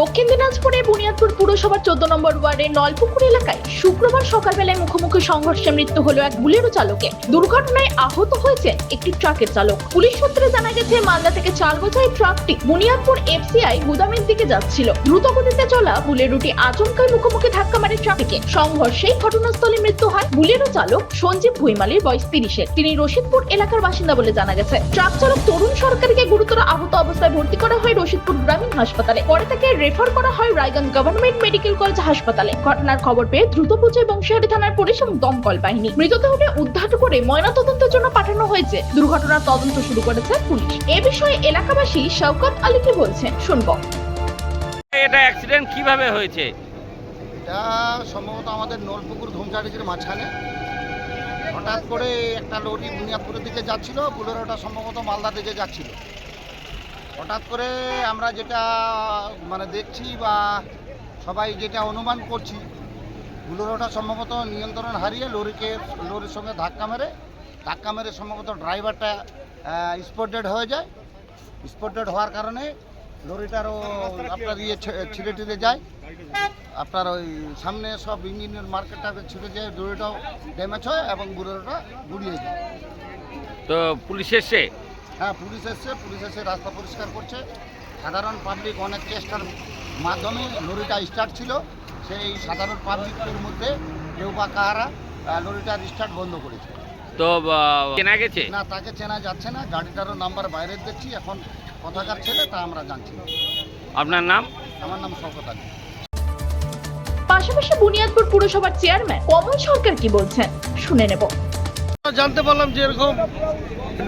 দক্ষিণ দিনাজপুরে বুনিয়াদপুর পুরসভার চোদ্দ নম্বর ওয়ার্ডের নলপুকুর এলাকায় শুক্রবার সকালবেলায় মুখোমুখি সংঘর্ষে মৃত্যু হলো এক বুলেরো চালকের। দুর্ঘটনায় আহত হয়েছেন একটি ট্রাকের চালক। পুলিশ সূত্রে জানা গেছে, মালদা থেকে চার বোঝাই ট্রাকটি বুনিয়াদপুর এফসিআই গুদামের দিকে যাচ্ছিল। দ্রুত গতিতে চলা বুলেরোটি আচমকাই মুখোমুখি ধাক্কা মারে ট্রাফিকে সংঘর্ষে ঘটনাস্থলে মৃত্যু হয় বুলেরো চালক সঞ্জীব ভুইমালির বয়স তিরিশের। তিনি রশিদপুর এলাকার বাসিন্দা বলে জানা গেছে। ট্রাক চালক তরুণ সরকারকে গুরুতর আহত অবস্থায় ভর্তি করা হয় রশিদপুর গ্রামীণ হাসপাতালে। পরে তাকে রেফার করা হয় রায়গঞ্জ গভর্নমেন্ট মেডিকেল কলেজ হাসপাতালে। ঘটনার খবর পেয়ে দ্রুত পৌঁছে বংশিয়ারি থানার পুলিশ এবং দমকল বাহিনী। মৃতদেহটি উদ্ধার করে ময়নাতদন্তের জন্য পাঠানো হয়েছে। দুর্ঘটনার তদন্ত শুরু করেছে পুলিশ। এ বিষয়ে এলাকাবাসী শওকত আলী কি বলছেন শুনব। এটা অ্যাক্সিডেন্ট কীভাবে হয়েছে? এটা সম্ভবত আমাদের নলপুকুর ধূমচাটির মাঝখানে। হঠাৎ করে একটা লরি বুনিয়াদপুরের দিকে যাচ্ছিল বুলেরোটা সম্ভবত মালদা দিকে যাচ্ছিল। হঠাৎ করে আমরা যেটা মানে দেখছি বা সবাই যেটা অনুমান করছি বুলেরোটা সম্ভবত নিয়ন্ত্রণ হারিয়ে লরিকে, লরির সঙ্গে ধাক্কা মেরে ধাক্কা মেরে সম্ভবত ড্রাইভারটা স্পটেড হয়ে যায়। স্পটেড হওয়ার কারণে লরিটারও আপনার ইয়ে ছিঁড়ে টিড়ে যায়। আপনার ওই সামনে সব ইঞ্জিনের মার্কেটটা ছিঁড়ে যায় দড়িটাও ড্যামেজ হয় এবং বুড়োটা গুড়িয়ে যায়। তো পুলিশ এসে হ্যাঁ পুলিশ এসছে পুলিশ এসে রাস্তা পরিষ্কার করছে। সাধারণ পাবলিক অনেক চেষ্টার মাধ্যমে লরিটা স্টার্ট ছিল। সেই সাধারণ পাবলিকের মধ্যে কেউ বা কারা আহ, লরিটার স্টার্ট বন্ধ করেছে। তো চেনা গেছে? না তাকে চেনা যাচ্ছে না। গাড়িটারও নাম্বার বাইরে দেখছি। এখন কথাকার ছেলে তা আমরা জানছি না। আপনার নাম? আমার নাম শওকত আলী। পাশাপাশি বুনিয়াদপুর পুরসভার চেয়ারম্যান কমল সরকার কি বলছেন? শুনে নেব। জানতে পারলাম যে এরকম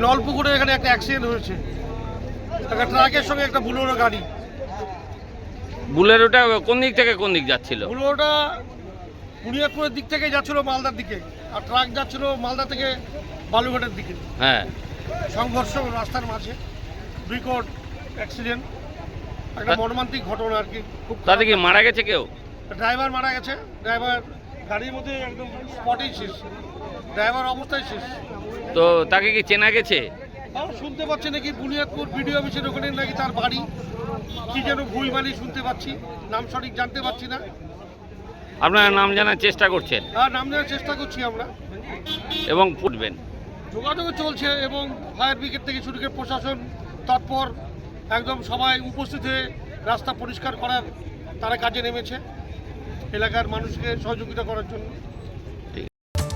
নলপুকুরে এখানে একটা অ্যাক্সিডেন্ট হয়েছে। একটা ট্রাকের সঙ্গে একটা বুলোরো গাড়ি। বুলেরোটা কোন দিক থেকে কোন দিক যাচ্ছিল? বুলোরোটা বুনিয়াদপুরের দিক থেকে যাচ্ছিল মালদার দিকে আর ট্রাক যাচ্ছিল মালদা থেকে বালুঘাটের দিকে। হ্যাঁ। সংঘর্ষ রাস্তার মাঝে বিকট অ্যাক্সিডেন্ট একটা মর্মান্তিক ঘটনা আর কি খুব তাতে কি মারা গেছে কেউ? ড্রাইভার মারা গেছে ড্রাইভার গাড়ির মধ্যে একদম স্পটেই শেষ। ড্রাইভার অবস্থায় শেষ। তো তাকে কি চেনা গেছে? শুনতে পাচ্ছি নাকি বুনিয়াদপুর বিডিও অফিসের ওখানে নাকি তার বাড়ি। কি যেন ভুইমালি শুনতে পাচ্ছি নাম সঠিক জানতে পারছি না। আপনারা নাম জানার চেষ্টা করছেন? আর নাম নেওয়ার চেষ্টা করছি আমরা। এবং ফুটবেন যোগাযোগ চলছে এবং ফায়ার ব্রিগেড থেকে শুরু করে প্রশাসন তৎপর একদম সবাই উপস্থিত হয়ে রাস্তা পরিষ্কার করার তারা কাজে নেমেছে। এলাকার মানুষকে সহযোগিতা করার জন্য।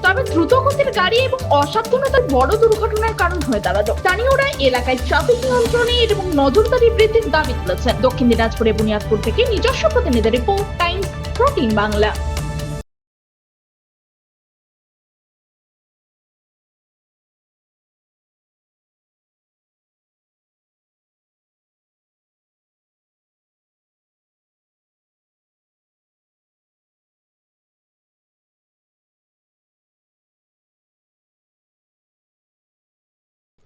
তবে দ্রুত গতির গাড়ি এবং অসাবধানতার বড় দুর্ঘটনার কারণ হয়ে দাঁড়াল। স্থানীয়রা এলাকায় ট্রাফিক নিয়ন্ত্রণে এবং নজরদারি বৃদ্ধির দাবি তুলেছেন। দক্ষিণ দিনাজপুরে বুনিয়াদপুর থেকে নিজস্ব প্রতিনিধি রিপোর্ট, টাইমস, প্রোটিন বাংলা।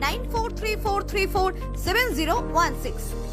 9434347016.